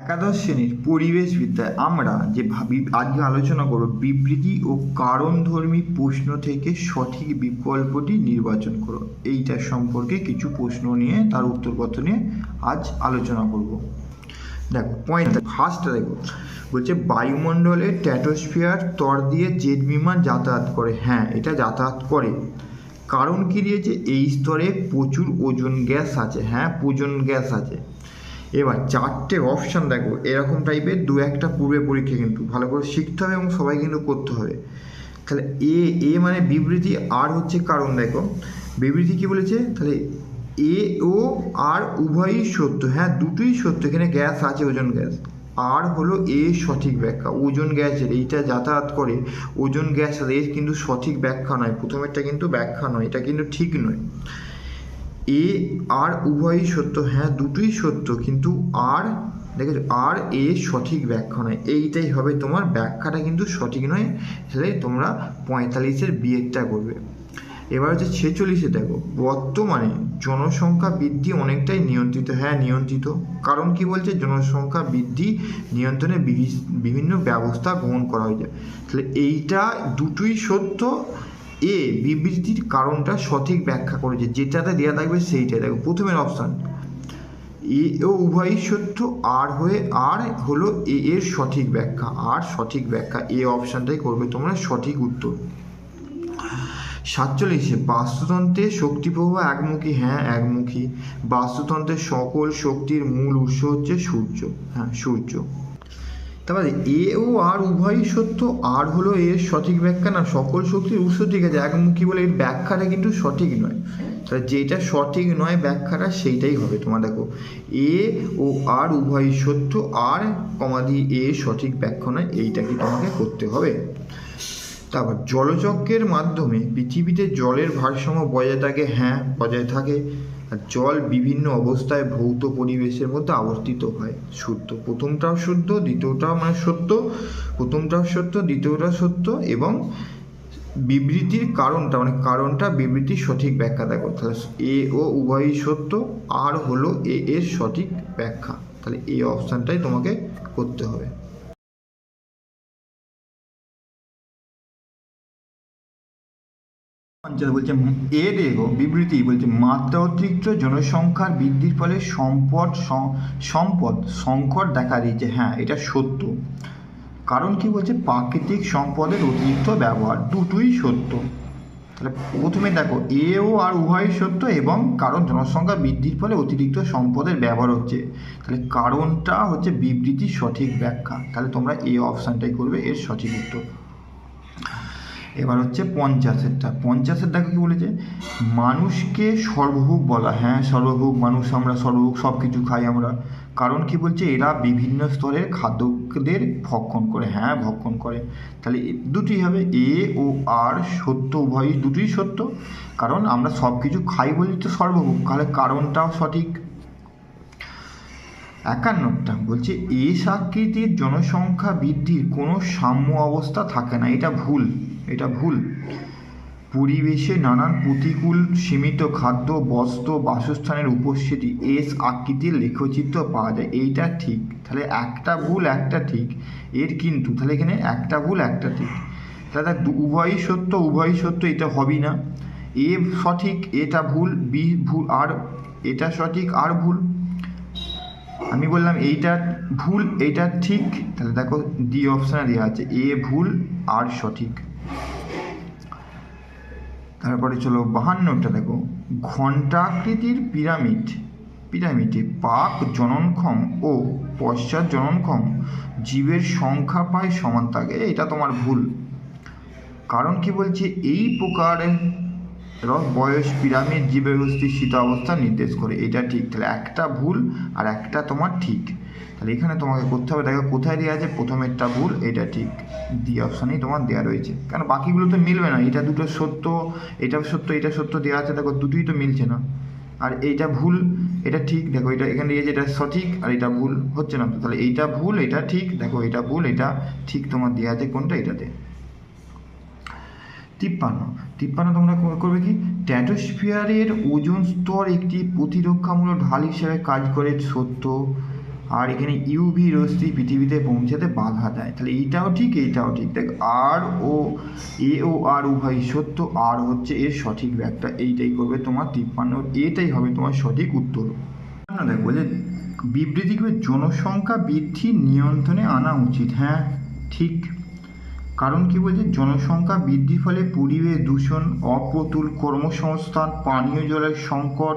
একাদশ শ্রেণির পরিবেশবিদ্যায় আমরা যে ভাবি, আজকে আলোচনা করব বিবৃতি ও কারণধর্মী প্রশ্ন থেকে সঠিক বিকল্পটি নির্বাচন করো। এইটার সম্পর্কে কিছু প্রশ্ন নিয়ে, তার উত্তরপত্র নিয়ে আজ আলোচনা করব। দেখো পয়েন্ট ফার্স্ট দেখো, বলছে বায়ুমণ্ডলে ট্যাটোস্ফিয়ার তর দিয়ে জেট বিমান যাতায়াত করে। হ্যাঁ এটা যাতায়াত করে। কারণ কি দিয়েছে? এই স্তরে প্রচুর ওজন গ্যাস আছে। হ্যাঁ ওজন গ্যাস আছে। এবার চারটে অপশান দেখো, এরকম টাইপের দু একটা পূর্বে পরীক্ষা কিন্তু ভালো করে শিখতে হবে এবং সবাই কিন্তু করতে হবে। তাহলে এ এ মানে বিবৃতি আর হচ্ছে কারণ দেখো। বিবৃতি কি বলেছে? তাহলে এ ও আর উভয়ই সত্য। হ্যাঁ দুটোই সত্য। এখানে গ্যাস আছে, ওজন গ্যাস আর হলো এ সঠিক ব্যাখ্যা। ওজন গ্যাসের এইটা যাতায়াত করে। ওজন গ্যাস আর এর কিন্তু সঠিক ব্যাখ্যা নয়। প্রথমেরটা কিন্তু ব্যাখ্যা নয়, এটা কিন্তু ঠিক নয়। এ, আর, উভয়ই সত্য। হ্যাঁ দুটোই সত্য, কিন্তু আর, দেখেছ, আর, এ সঠিক ব্যাখ্যা নয়। এইটাই হবে তোমার ব্যাখ্যাটা কিন্তু সঠিক নয়, তাহলে তোমরা পঁয়তাল্লিশের বিয়েরটা করবে। এবার হচ্ছে ছেচল্লিশে দেখো, বর্তমানে জনসংখ্যা বৃদ্ধি অনেকটাই নিয়ন্ত্রিত। হ্যাঁ নিয়ন্ত্রিত। কারণ কি বলছে? জনসংখ্যা বৃদ্ধি নিয়ন্ত্রণে বিভিন্ন ব্যবস্থা গ্রহণ করা হয়েছে। তাহলে এইটা দুটোই সত্য এ বিবৃতির কারণটা সঠিক ব্যাখ্যা করেছে যেটাতে দেওয়া থাকবে সেইটাই। দেখো প্রথমের অপশান এ ও উভয়ই সত্য, আর হয়ে আর হলো এ এর সঠিক ব্যাখ্যা। আর সঠিক ব্যাখ্যা, এ অপশানটাই করবে তোমরা সঠিক উত্তর। সাতচল্লিশে বাস্তুতন্ত্রে শক্তি প্রবাহ একমুখী। হ্যাঁ একমুখী। বাস্তুতন্ত্রের সকল শক্তির মূল উৎস হচ্ছে সূর্য। হ্যাঁ সূর্য। তারপরে এ ও আর উভয়ই সত্য, আর হলো এর সঠিক ব্যাখ্যা? না, সকল শক্তির উৎস ঠিক আছে একমুখী বলে, এর ব্যাখ্যাটা কিন্তু সঠিক নয়। তাহলে যেটা সঠিক নয় ব্যাখ্যাটা সেইটাই হবে তোমার, দেখো। এ ও আর উভয়ই সত্য, আর কমাদি এ সঠিক ব্যাখ্যা নয়, এইটা কি তোমাকে করতে হবে? তারপর জলচক্রের মাধ্যমে পৃথিবীতে জলের ভারসাম্য বজায় থাকে হ্যাঁ বজায় থাকে। জল বিভিন্ন অবস্থায় ভৌত পরিবেশের মধ্যে আবর্তিত হয়। শুদ্ধ। প্রথমটাও শুদ্ধ, দ্বিতীয়টাও মানে সত্য, প্রথমটাও সত্য দ্বিতীয়টা সত্য এবং বিবৃতির কারণটা মানে কারণটা বিবৃতির সঠিক ব্যাখ্যা দেখো তাহলে এ ও উভয়ই সত্য, আর হলো এ এর সঠিক ব্যাখ্যা। তাহলে এই অপশানটাই তোমাকে করতে হবে। পঞ্চায়েত বলছে এ দেখো বিবৃতি বলছে মাত্রা অতিরিক্ত জনসংখ্যার বৃদ্ধির ফলে সম্পদ সম্পদ সংকট দেখা দিয়েছে। হ্যাঁ এটা সত্য। কারণ কি বলছে, প্রাকৃতিক সম্পদের অতিরিক্ত ব্যবহার দুটোই সত্য। তাহলে প্রথমে দেখো, এ ও আর উভয়ই সত্য এবং কারণ জনসংখ্যা বৃদ্ধির ফলে অতিরিক্ত সম্পদের ব্যবহার হচ্ছে। তাহলে কারণটা হচ্ছে বিবৃতির সঠিক ব্যাখ্যা। তাহলে তোমরা এই অপশানটাই করবে, এর সঠিক উত্তর। এবার হচ্ছে পঞ্চাশেরটা। পঞ্চাশের দেখো কি বলেছে? মানুষকে সর্বভোগ বলা। হ্যাঁ সর্বভোগ, মানুষ আমরা সর্বভোগ সব কিছু খাই আমরা। কারণ কি বলছে? এরা বিভিন্ন স্তরের খাদ্যদের ভক্ষণ করে। হ্যাঁ ভক্ষণ করে। তাহলে এ- দুটোই হবে। এ ও আর সত্য, উভয়ই দুটোই সত্য। কারণ আমরা সব কিছু খাই বলি তো সর্বভোগ। তাহলে কারণটাও সঠিক। একান্নটা বলছে এস আকৃতির জনসংখ্যা বৃদ্ধির কোনো সাম্য অবস্থা থাকে না। এটা ভুল। এটা ভুল। পরিবেশে নানান প্রতিকূল সীমিত খাদ্য, বস্ত্র, বাসস্থানের উপস্থিতি, এস আকৃতির লেখচিত্র পাওয়া যায়। এইটা ঠিক। তাহলে একটা ভুল, একটা ঠিক। এর কিন্তু, তাহলে এখানে একটা ভুল, একটা ঠিক। তাহলে উভয়ই সত্য উভয়ই সত্য, এটা হবেই না। এ সঠিক, এটা ভুল, বি ভুল, আর এটা সঠিক, আর ভুল। আমি বললাম এইটা ভুল এইটা ঠিক। তাহলে দেখো, ডি অপশানে দেওয়া আছে, এ ভুল, আর সঠিক। তারপরে চলো বাহান্নটা দেখো। ঘণ্টাকৃতির পিরামিড, পিরামিডে পাক জননক্ষম ও পশ্চাৎ জননক্ষম জীবের সংখ্যা প্রায় সমান থাকে। এটা তোমার ভুল। কারণ কি বলছে? এই প্রকার রস বয়স পিরামিড জীবগোষ্ঠীর শীতাবস্থা নির্দেশ করে। এটা ঠিক। তাহলে একটা ভুল আর একটা তোমার ঠিক। তাহলে এখানে তোমাকে করতে হবে, দেখো কোথায় দেওয়া আছে? প্রথমেরটা ভুল, এটা ঠিক। ডি অপশানেই তোমার দেওয়া রয়েছে। কারণ বাকিগুলো তো মিলবে না। এটা দুটো সত্য, এটা সত্য এটা সত্য দেওয়া আছে। দেখো দুটোই তো মিলছে না। আর এইটা ভুল, এটা ঠিক। দেখো এটা এখানে দিয়েছে এটা সঠিক আর এটা ভুল হচ্ছে না। তো তাহলে এইটা ভুল, এটা ঠিক। দেখো এটা ভুল, এটা ঠিক তোমার দেওয়া আছে। কোনটা? এটাতে। তিপ্পান্ন। তিপ্পান্ন তোমরা কর- করবে কি? ট্যাটোস্ফিয়ারের ওজন স্তর একটি প্রতিরক্ষামূলক ঢাল হিসেবে কাজ করে সত্য। আর এখানে ইউভি রশ্মি পৃথিবীতে পৌঁছাতে বাধা দেয়। তাহলে এইটাও ঠিক এইটাও ঠিক। দেখ আর ও এ ও আর উভয় সত্য আর হচ্ছে এর সঠিক ব্যাখ্যা। এইটাই করবে তোমার তিপ্পান্ন। এটাই হবে তোমার সঠিক উত্তর। দেখ বলে বিবৃতি জনসংখ্যা বৃদ্ধি নিয়ন্ত্রণে আনা উচিত। হ্যাঁ ঠিক। কারণ কি বলছে? জনসংখ্যা বৃদ্ধির ফলে পরিবেশ দূষণ, অপ্রতুল কর্মসংস্থান, পানীয় জলের সংকট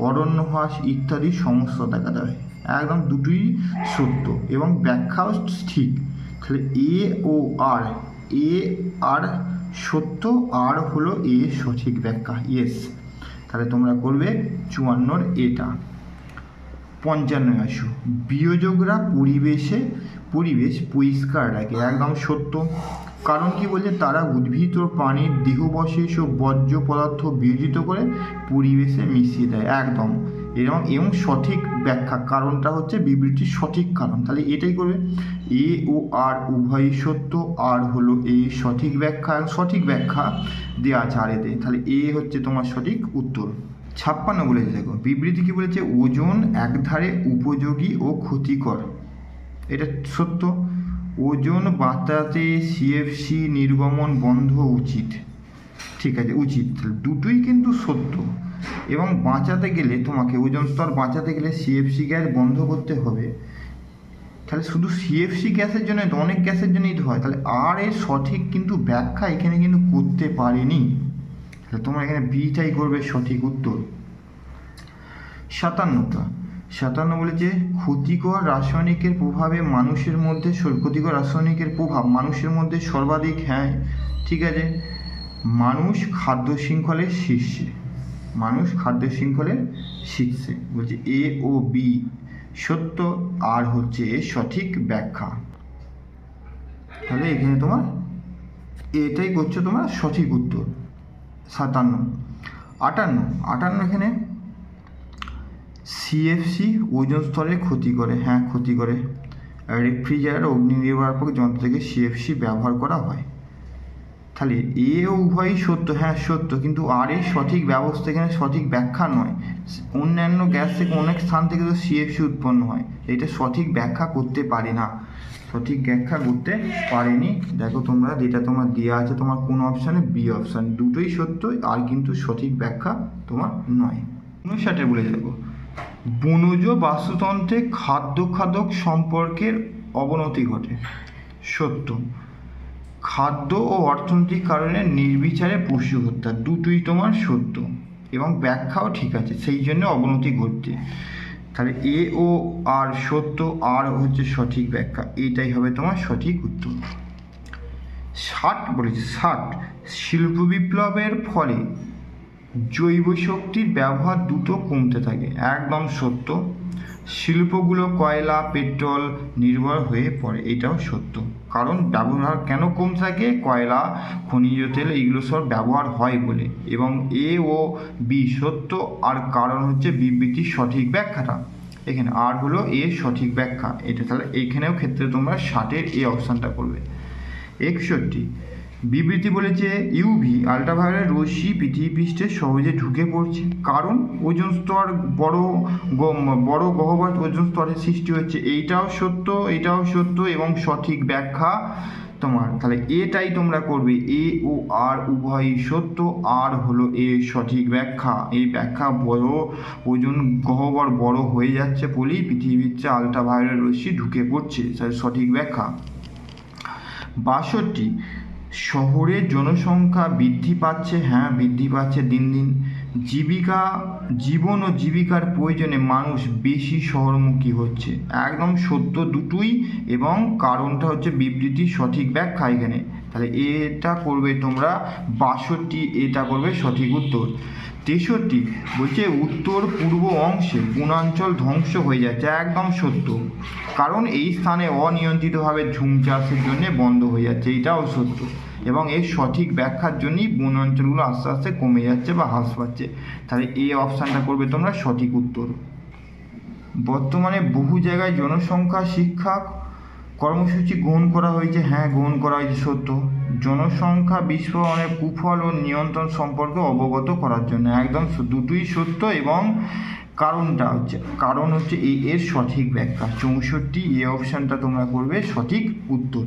অরণ্য হ্রাস ইত্যাদি সমস্যা দেখা দেয়। একদম দুটোই সত্য এবং ব্যাখ্যাও ঠিক। তাহলে এ ও আর, এ আর সত্য, আর হলো এ সঠিক ব্যাখ্যা। ইয়েস তাহলে তোমরা করবে চুয়ান্নর এটা। পঞ্চান্ন আসো। বিয়োজকরা পরিবেশে পরিবেশ পরিষ্কার রাখে একদম সত্য। কারণ কি বলছে? তারা উদ্ভিদ ও প্রাণীর দেহবশেষ ও বর্জ্য পদার্থ বিয়োজিত করে পরিবেশে মিশিয়ে দেয়, একদম। এরকম এবং সঠিক ব্যাখ্যা, কারণটা হচ্ছে বিবৃতির সঠিক কারণ। তাহলে এটাই করবে। এ ও আর উভয়ই সত্য, আর হলো এ সঠিক ব্যাখ্যা সঠিক ব্যাখ্যা দেওয়া আছে আর এতে। তাহলে এ হচ্ছে তোমার সঠিক উত্তর। ছাপ্পান্ন বলেছে দেখো, বিবৃতি কি বলেছে? ওজন একধারে উপযোগী ও ক্ষতিকর। এটা সত্য। ওজন বাঁচাতে সিএফসি নির্গমন বন্ধ উচিত। ঠিক আছে, উচিত। দুটোই কিন্তু সত্য। এবং বাঁচাতে গেলে, তোমাকে ওজন স্তর বাঁচাতে গেলে সিএফসি গ্যাস বন্ধ করতে হবে। তাহলে শুধু সিএফসি গ্যাসের জন্য অনেক গ্যাসের জন্যই তো হয়। তাহলে আর এর সঠিক কিন্তু ব্যাখ্যা এখানে কিন্তু করতে পারেনি। তাহলে তোমরা এখানে বিটাই করবে সঠিক উত্তর। সাতান্নটা। সাতান্ন বলেছে ক্ষতিকর রাসায়নিকের প্রভাবে মানুষের মধ্যে ক্ষতিকর রাসায়নিকের প্রভাব মানুষের মধ্যে সর্বাধিক হ্যাঁ ঠিক আছে? মানুষ খাদ্য শৃঙ্খলের শীর্ষে। মানুষ খাদ্য শৃঙ্খলের শীর্ষে। বলছে এ ও বি সত্য আর হচ্ছে সঠিক ব্যাখ্যা। তাহলে এখানে তোমার এটাই করছ তোমার সঠিক উত্তর। সাতান্ন। আটান্ন। আটান্ন এখানে সিএফসি ওজন স্তরের ক্ষতি করে হ্যাঁ ক্ষতি করে। রেফ্রিজারেটর অগ্নি নির্বাপক যন্ত্র থেকে সিএফসি ব্যবহার করা হয়। তাহলে এ উভয়ই সত্য হ্যাঁ সত্য, কিন্তু আর এর সঠিক ব্যবস্থা এখানে সঠিক ব্যাখ্যা নয়। অন্যান্য গ্যাস থেকে অনেক স্থান থেকে তো সিএফসি উৎপন্ন হয়। এটা সঠিক ব্যাখ্যা করতে পারে না। সঠিক ব্যাখ্যা করতে পারেনি। দেখো তোমরা, যেটা তোমার দেওয়া আছে, তোমার কোন অপশানে বি অপশান দুটোই সত্য, আর কিন্তু সঠিক ব্যাখ্যা তোমার নয়। উনষাটে বলে দেখো বনজ বাস্তুতন্ত্রে খাদ্য খাদক সম্পর্কের অবনতি ঘটে। সত্য। খাদ্য ও অর্থনৈতিক কারণে নির্বিচারে পশু হত্যা দুটোই তোমার সত্য এবং ব্যাখ্যাও ঠিক আছে, সেই জন্য অবনতি ঘটছে। তাহলে এ ও আর সত্য, আর হচ্ছে সঠিক ব্যাখ্যা, এটাই হবে তোমার সঠিক উত্তর। ষাট বলেছে, ষাট। শিল্প বিপ্লবের ফলে জৈব শক্তির ব্যবহার দ্রুত কমতে থাকে। একদম সত্য, শিল্পগুলো কয়লা, পেট্রোল নির্ভর হয়ে পড়ে, এটাও সত্য। কারণ ব্যবহার কেন কম থাকে? কয়লা, খনিজ তেল, এইগুলো সব ব্যবহার হয় বলে। এবং এ ও বি সত্য, আর কারণ হচ্ছে বিবৃতির সঠিক ব্যাখ্যাটা। এখানে আর হলো এ সঠিক ব্যাখ্যা। এটা তাহলে এইখানেও ক্ষেত্রে তোমরা ষাটের এ অপশানটা করবে। একষট্টি বিবৃতি বলেছে ইউভি আল্ট্রাভায়োলেট রশ্মি পৃথিবী পৃষ্ঠে সহজে ঢুকে পড়ছে। কারণ, ওজন স্তর বড় বড় গহ্বর ওজন স্তরের সৃষ্টি হচ্ছে। এইটাও সত্য, এটাও সত্য এবং সঠিক ব্যাখ্যা তোমার। তাহলে এটাই তোমরা করবে। এ ও আর উভয়ই সত্য, আর হলো এ সঠিক ব্যাখ্যা। এই ব্যাখ্যা বড়, ওজন গহ্বর বড় হয়ে যাচ্ছে বলেই পৃথিবীর চেয়ে রশ্মি ঢুকে পড়ছে। সঠিক ব্যাখ্যা। বাষট্টি শহরে জনসংখ্যা বৃদ্ধি পাচ্ছে হ্যাঁ বৃদ্ধি পাচ্ছে দিন দিন। জীবিকা, জীবন ও জীবিকার প্রয়োজনে মানুষ বেশি শহরমুখী হচ্ছে। একদম সত্য দুটোই এবং কারণটা হচ্ছে বিবৃতি, সঠিক ব্যাখ্যা এখানে। তাহলে এটা করবে তোমরা, বাষট্টি, এটা করবে সঠিক উত্তর। তেষট্টি, বলছে উত্তর পূর্ব অংশে বনাঞ্চল ধ্বংস হয়ে যাচ্ছে, একদম সত্য। কারণ এই স্থানে অনিয়ন্ত্রিতভাবে ঝুম চাষের জন্য বন্ধ হয়ে যাচ্ছে, এটাও সত্য। এবং এর সঠিক ব্যাখ্যার জন্যই বন অঞ্চলগুলো আস্তে আস্তে কমে যাচ্ছে বা হ্রাস পাচ্ছে। তাহলে এই অপশানটা করবে তোমরা, সঠিক উত্তর। বর্তমানে বহু জায়গায় জনসংখ্যা, শিক্ষা কর্মসূচি গ্রহণ করা হয়েছে। হ্যাঁ গ্রহণ করা হয়েছে, সত্য। জনসংখ্যা, বিস্ফোরণের কুফল ও নিয়ন্ত্রণ সম্পর্কে অবগত করার জন্য। একদম দুটোই সত্য এবং কারণটা হচ্ছে, কারণ হচ্ছে এই এর সঠিক ব্যাখ্যা। চৌষট্টি, এ অপশানটা তোমরা করবে সঠিক উত্তর।